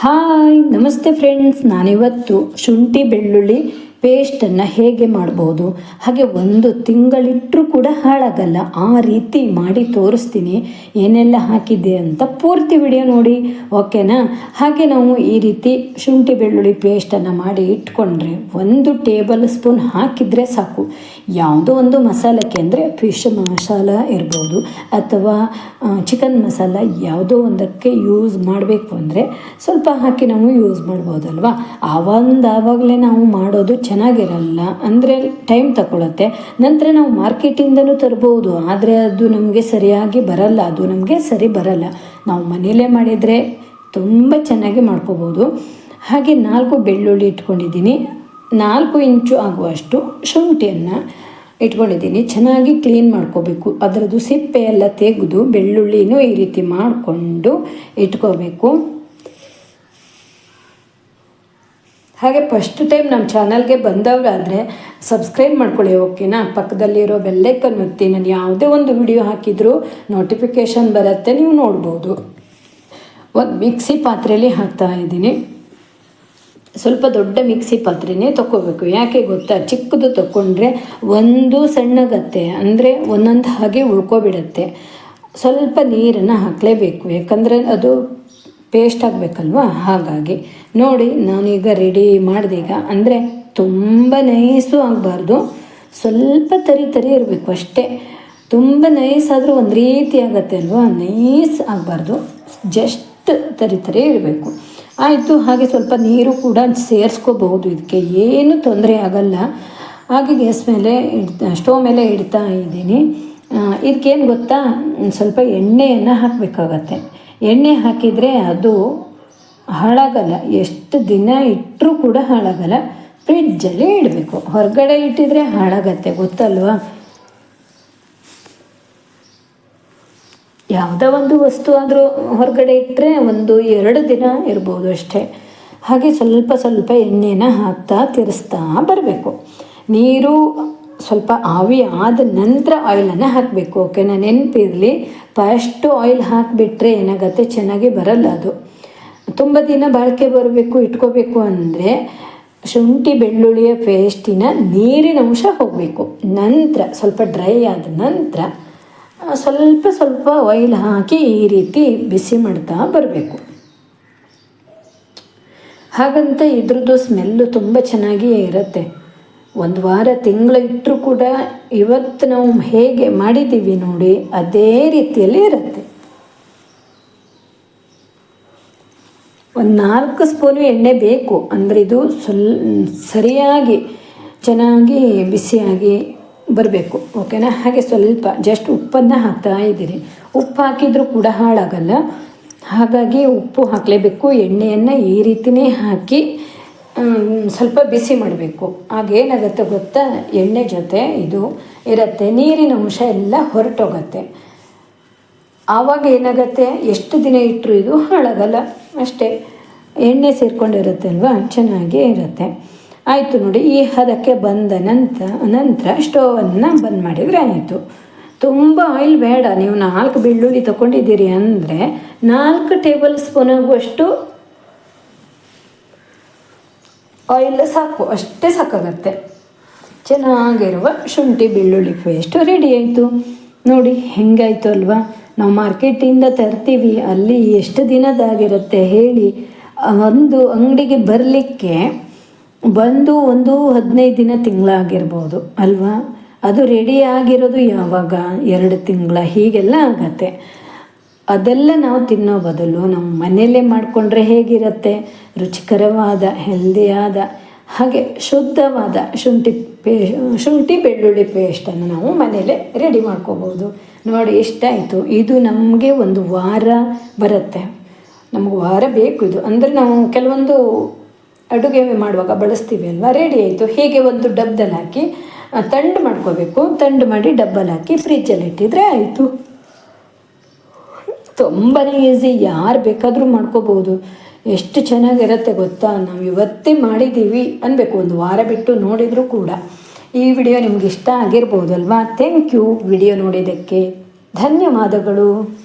Hi ನಮಸ್ತೆ friends ನಾನಿವತ್ತು ಶುಂಠಿ ಬೆಳ್ಳುಳ್ಳಿ ಪೇಸ್ಟನ್ನು ಹೇಗೆ ಮಾಡ್ಬೋದು? ಹಾಗೆ ಒಂದು ತಿಂಗಳಿಟ್ಟರೂ ಕೂಡ ಹಾಳಾಗಲ್ಲ. ಆ ರೀತಿ ಮಾಡಿ ತೋರಿಸ್ತೀನಿ. ಏನೆಲ್ಲ ಹಾಕಿದ್ದೆ ಅಂತ ಪೂರ್ತಿ ವಿಡಿಯೋ ನೋಡಿ, ಓಕೆನಾ? ಹಾಗೆ ನಾವು ಈ ರೀತಿ ಶುಂಠಿ ಬೆಳ್ಳುಳ್ಳಿ ಪೇಸ್ಟನ್ನು ಮಾಡಿ ಇಟ್ಕೊಂಡ್ರೆ ಒಂದು ಟೇಬಲ್ ಸ್ಪೂನ್ ಹಾಕಿದರೆ ಸಾಕು. ಯಾವುದೋ ಒಂದು ಮಸಾಲಕ್ಕೆ ಅಂದರೆ ಫಿಶ್ ಮಸಾಲ ಇರ್ಬೋದು, ಅಥವಾ ಚಿಕನ್ ಮಸಾಲ ಯಾವುದೋ ಒಂದಕ್ಕೆ ಯೂಸ್ ಮಾಡಬೇಕು ಅಂದರೆ ಸ್ವಲ್ಪ ಹಾಕಿ ನಾವು ಯೂಸ್ ಮಾಡ್ಬೋದಲ್ವಾ? ಆವಾಗಲೇ ನಾವು ಮಾಡೋದು ಚೆನ್ನಾಗಿರಲ್ಲ ಅಂದರೆ ಟೈಮ್ ತಗೊಳುತ್ತೆ. ನಂತರ ನಾವು ಮಾರ್ಕೆಟಿಂದನೂ ತರ್ಬೋದು, ಆದರೆ ಅದು ನಮಗೆ ಸರಿಯಾಗಿ ಬರಲ್ಲ, ಅದು ನಮಗೆ ಸರಿ ಬರಲ್ಲ. ನಾವು ಮನೆಯಲ್ಲೇ ಮಾಡಿದರೆ ತುಂಬ ಚೆನ್ನಾಗಿ ಮಾಡ್ಕೋಬೋದು. ಹಾಗೆ ನಾಲ್ಕು ಬೆಳ್ಳುಳ್ಳಿ ಇಟ್ಕೊಂಡಿದ್ದೀನಿ. ನಾಲ್ಕು ಇಂಚು ಆಗುವಷ್ಟು ಶುಂಠಿಯನ್ನು ಇಟ್ಕೊಂಡಿದ್ದೀನಿ. ಚೆನ್ನಾಗಿ ಕ್ಲೀನ್ ಮಾಡ್ಕೋಬೇಕು. ಅದರದ್ದು ಸಿಪ್ಪೆ ಎಲ್ಲ ತೆಗೆದು ಬೆಳ್ಳುಳ್ಳಿನೂ ಈ ರೀತಿ ಮಾಡಿಕೊಂಡು ಇಟ್ಕೋಬೇಕು. ಹಾಗೆ ಫಸ್ಟ್ ಟೈಮ್ ನಮ್ಮ ಚಾನಲ್ಗೆ ಬಂದವರಾದರೆ ಸಬ್ಸ್ಕ್ರೈಬ್ ಮಾಡ್ಕೊಳ್ಳಿ ಓಕೆನಾ ಪಕ್ಕದಲ್ಲಿರೋ ಬೆಲ್ಲೈಕನ್ ಒತ್ತಿ, ನಾನು ಯಾವುದೇ ಒಂದು ವಿಡಿಯೋ ಹಾಕಿದರೂ ನೋಟಿಫಿಕೇಷನ್ ಬರುತ್ತೆ, ನೀವು ನೋಡ್ಬೋದು. ಒಂದು ಮಿಕ್ಸಿ ಪಾತ್ರೆಯಲ್ಲಿ ಹಾಕ್ತಾ ಇದ್ದೀನಿ. ಸ್ವಲ್ಪ ದೊಡ್ಡ ಮಿಕ್ಸಿ ಪಾತ್ರೆನೇ ತೊಗೋಬೇಕು ಯಾಕೆ ಗೊತ್ತಾ? ಚಿಕ್ಕದು ತಗೊಂಡ್ರೆ ಒಂದು ಸಣ್ಣಗತ್ತೆ ಅಂದರೆ ಒಂದೊಂದು ಹಾಗೆ ಉಳ್ಕೊಬಿಡತ್ತೆ. ಸ್ವಲ್ಪ ನೀರನ್ನು ಹಾಕಲೇಬೇಕು, ಯಾಕಂದರೆ ಅದು ಪೇಸ್ಟ್ ಆಗಬೇಕಲ್ವಾ? ಹಾಗಾಗಿ ನೋಡಿ, ನಾನೀಗ ರೆಡಿ ಮಾಡಿದೀಗ. ಅಂದರೆ ತುಂಬ ನೈಸು ಆಗಬಾರ್ದು. ಸ್ವಲ್ಪ ತರಿ ತರಿ ಇರಬೇಕು ಅಷ್ಟೇ. ತುಂಬ ನೈಸ್ ಆದರೂ ಒಂದು ರೀತಿ ಆಗತ್ತೆ ಅಲ್ವಾ? ನೈಸ್ ಆಗಬಾರ್ದು. ಜಸ್ಟ್ ತರಿ ತರಿ ಇರಬೇಕು. ಆಯಿತು, ಹಾಗೆ ಸ್ವಲ್ಪ ನೀರು ಕೂಡ ಸೇರಿಸ್ಕೋಬಹುದು. ಇದಕ್ಕೆ ಏನು ತೊಂದರೆ ಆಗಲ್ಲ. ಹಾಗೆ ಗ್ಯಾಸ್ ಮೇಲೆ ಇಡ್ತಾ, ಸ್ಟೋವ್ ಮೇಲೆ ಇಡ್ತಾ ಇದ್ದೀನಿ. ಇದಕ್ಕೇನು ಗೊತ್ತಾ? ಸ್ವಲ್ಪ ಎಣ್ಣೆಯನ್ನು ಹಾಕಬೇಕಾಗತ್ತೆ. ಎಣ್ಣೆ ಹಾಕಿದರೆ ಅದು ಹಾಳಾಗಲ್ಲ. ಎಷ್ಟು ದಿನ ಇಟ್ಟರೂ ಕೂಡ ಹಾಳಾಗಲ್ಲ. ಫ್ರಿಡ್ಜಲ್ಲಿ ಇಡಬೇಕು. ಹೊರಗಡೆ ಇಟ್ಟಿದರೆ ಹಾಳಾಗತ್ತೆ, ಗೊತ್ತಲ್ವಾ? ಯಾವುದೋ ಒಂದು ವಸ್ತು ಆದರೂ ಹೊರಗಡೆ ಇಟ್ಟರೆ ಒಂದು ಎರಡು ದಿನ ಇರ್ಬೋದು ಅಷ್ಟೇ. ಹಾಗೆ ಸ್ವಲ್ಪ ಸ್ವಲ್ಪ ಎಣ್ಣೆನ ಹಾಕ್ತಾ ತಿರ್ಸ್ತಾ ಬರಬೇಕು. ನೀರು ಸ್ವಲ್ಪ ಆವಿ ಆದ ನಂತರ ಆಯಿಲನ್ನು ಹಾಕಬೇಕು ಓಕೆನಾ ನೆನಪಿರಲಿ ಫಸ್ಟು ಆಯಿಲ್ ಹಾಕಿಬಿಟ್ರೆ ಏನಾಗುತ್ತೆ? ಚೆನ್ನಾಗಿ ಬರಲ್ಲ ಅದು. ತುಂಬ ದಿನ ಬಾಳಿಕೆ ಬರಬೇಕು, ಇಟ್ಕೋಬೇಕು ಅಂದರೆ ಶುಂಠಿ ಬೆಳ್ಳುಳ್ಳಿಯ ಪೇಸ್ಟಿನ ನೀರಿನ ಅಂಶ ಹೋಗಬೇಕು. ನಂತರ, ಸ್ವಲ್ಪ ಡ್ರೈ ಆದ ನಂತರ ಸ್ವಲ್ಪ ಸ್ವಲ್ಪ ಆಯಿಲ್ ಹಾಕಿ ಈ ರೀತಿ ಬಿಸಿ ಮಾಡ್ತಾ ಬರಬೇಕು. ಹಾಗಂತ ಇದ್ರದ್ದು ಸ್ಮೆಲ್ಲು ತುಂಬ ಚೆನ್ನಾಗಿ ಇರುತ್ತೆ. ಒಂದು ವಾರ ತಿಂಗಳು ಇಟ್ಟರೂ ಕೂಡ ಇವತ್ತು ನಾವು ಹೇಗೆ ಮಾಡಿದ್ದೀವಿ ನೋಡಿ ಅದೇ ರೀತಿಯಲ್ಲಿ ಇರುತ್ತೆ. ಒಂದು ನಾಲ್ಕು ಸ್ಪೂನು ಎಣ್ಣೆ ಬೇಕು. ಅಂದರೆ ಇದು ಸ್ವಲ್ ಸರಿಯಾಗಿ, ಚೆನ್ನಾಗಿ ಬಿಸಿಯಾಗಿ ಬರಬೇಕು. ಓಕೆನಾ? ಹಾಗೆ ಸ್ವಲ್ಪ ಜಸ್ಟ್ ಉಪ್ಪನ್ನು ಹಾಕ್ತಾ ಇದ್ದೀನಿ ಉಪ್ಪು ಹಾಕಿದರೂ ಕೂಡ ಹಾಳಾಗಲ್ಲ. ಹಾಗಾಗಿ ಉಪ್ಪು ಹಾಕಲೇಬೇಕು. ಎಣ್ಣೆಯನ್ನು ಈ ರೀತಿಯೇ ಹಾಕಿ ಸ್ವಲ್ಪ ಬಿಸಿ ಮಾಡಬೇಕು. ಆಗೇನಾಗುತ್ತೆ ಗೊತ್ತಾ? ಎಣ್ಣೆ ಜೊತೆ ಇದು ಇರುತ್ತೆ. ನೀರಿನ ಅಂಶ ಎಲ್ಲ ಹೊರಟೋಗತ್ತೆ. ಆವಾಗ ಏನಾಗುತ್ತೆ? ಎಷ್ಟು ದಿನ ಇಟ್ಟರು ಇದು ಹಾಳಾಗಲ್ಲ. ಅಷ್ಟೇ. ಎಣ್ಣೆ ಸೇರ್ಕೊಂಡಿರುತ್ತೆ ಅಲ್ವಾ ಚೆನ್ನಾಗೇ ಇರುತ್ತೆ. ಆಯಿತು ನೋಡಿ, ಈ ಹದಕ್ಕೆ ಬಂದ ನಂತರ ನಂತರ ಸ್ಟೋವನ್ನು ಬಂದ್ ಮಾಡಿದರೆ ಆಯಿತು. ತುಂಬ ಆಯಿಲ್ ಬೇಡ. ನೀವು ನಾಲ್ಕು ಬೆಳ್ಳುಳ್ಳಿ ತೊಗೊಂಡಿದ್ದೀರಿ ಅಂದರೆ ನಾಲ್ಕು ಟೇಬಲ್ ಸ್ಪೂನ್ ಆಗುವಷ್ಟು ಆಯಿಲ್ ಸಾಕು, ಅಷ್ಟೇ ಸಾಕಾಗತ್ತೆ. ಚೆನ್ನಾಗಿರುವ ಶುಂಠಿ ಬೆಳ್ಳುಳ್ಳಿ ಪೇಸ್ಟು ರೆಡಿ ಆಯಿತು. ನೋಡಿ, ಹೆಂಗಾಯಿತು ಅಲ್ವಾ? ನಾವು ಮಾರ್ಕೆಟಿಂದ ತರ್ತೀವಿ, ಅಲ್ಲಿ ಎಷ್ಟು ದಿನದಾಗಿರುತ್ತೆ ಹೇಳಿ. ಒಂದು ಅಂಗಡಿಗೆ ಬರಲಿಕ್ಕೆ ಬಂದು ಒಂದು ಹದಿನೈದು ದಿನ ತಿಂಗಳಾಗಿರ್ಬೋದು ಅಲ್ವಾ? ಅದು ರೆಡಿ ಆಗಿರೋದು ಯಾವಾಗ? ಎರಡು ತಿಂಗಳ, ಹೀಗೆಲ್ಲ ಆಗತ್ತೆ. ಅದೆಲ್ಲ ನಾವು ತಿನ್ನೋ ಬದಲು ನಮ್ಮ ಮನೆಯಲ್ಲೇ ಮಾಡಿಕೊಂಡ್ರೆ ಹೇಗಿರುತ್ತೆ? ರುಚಿಕರವಾದ ಹೆಲ್ದಿಯಾದ ಹಾಗೆ ಶುದ್ಧವಾದ ಶುಂಠಿ ಪೇ, ಶುಂಠಿ ಬೆಳ್ಳುಳ್ಳಿ ಪೇಸ್ಟನ್ನು ನಾವು ಮನೆಯಲ್ಲೇ ರೆಡಿ ಮಾಡ್ಕೋಬೋದು. ನೋಡಿ, ಎಷ್ಟಾಯಿತು? ಇದು ನಮಗೆ ಒಂದು ವಾರ ಬರುತ್ತೆ. ನಮಗೆ ವಾರ ಬೇಕು ಇದು. ಅಂದರೆ ನಾವು ಕೆಲವೊಂದು ಅಡುಗೆ ಮಾಡುವಾಗ ಬಳಸ್ತೀವಿ ಅಲ್ವಾ? ರೆಡಿ ಆಯಿತು. ಹೀಗೆ ಒಂದು ಡಬ್ಬದಲ್ಲಿ ಹಾಕಿ ತಂಡು ಮಾಡ್ಕೋಬೇಕು. ತಂಡು ಮಾಡಿ ಡಬ್ಬಲ್ಲಿ ಹಾಕಿ ಫ್ರಿಜ್ಜಲ್ಲಿ ಇಟ್ಟಿದ್ರೆ ಆಯಿತು. ತುಂಬಾ ಈಸಿ ಯಾರು ಬೇಕಾದರೂ ಮಾಡ್ಕೋಬೋದು ಎಷ್ಟು ಚೆನ್ನಾಗಿರುತ್ತೆ ಗೊತ್ತಾ? ನಾವು ಇವತ್ತೇ ಮಾಡಿದ್ದೀವಿ ಅನ್ಬೇಕು. ಒಂದು ವಾರ ಬಿಟ್ಟು ನೋಡಿದರೂ ಕೂಡ. ಈ ವಿಡಿಯೋ ನಿಮ್ಗೆ ಇಷ್ಟ ಆಗಿರ್ಬೋದಲ್ವಾ? ಥ್ಯಾಂಕ್ ಯು ವಿಡಿಯೋ ನೋಡಿದ್ದಕ್ಕೆ ಧನ್ಯವಾದಗಳು.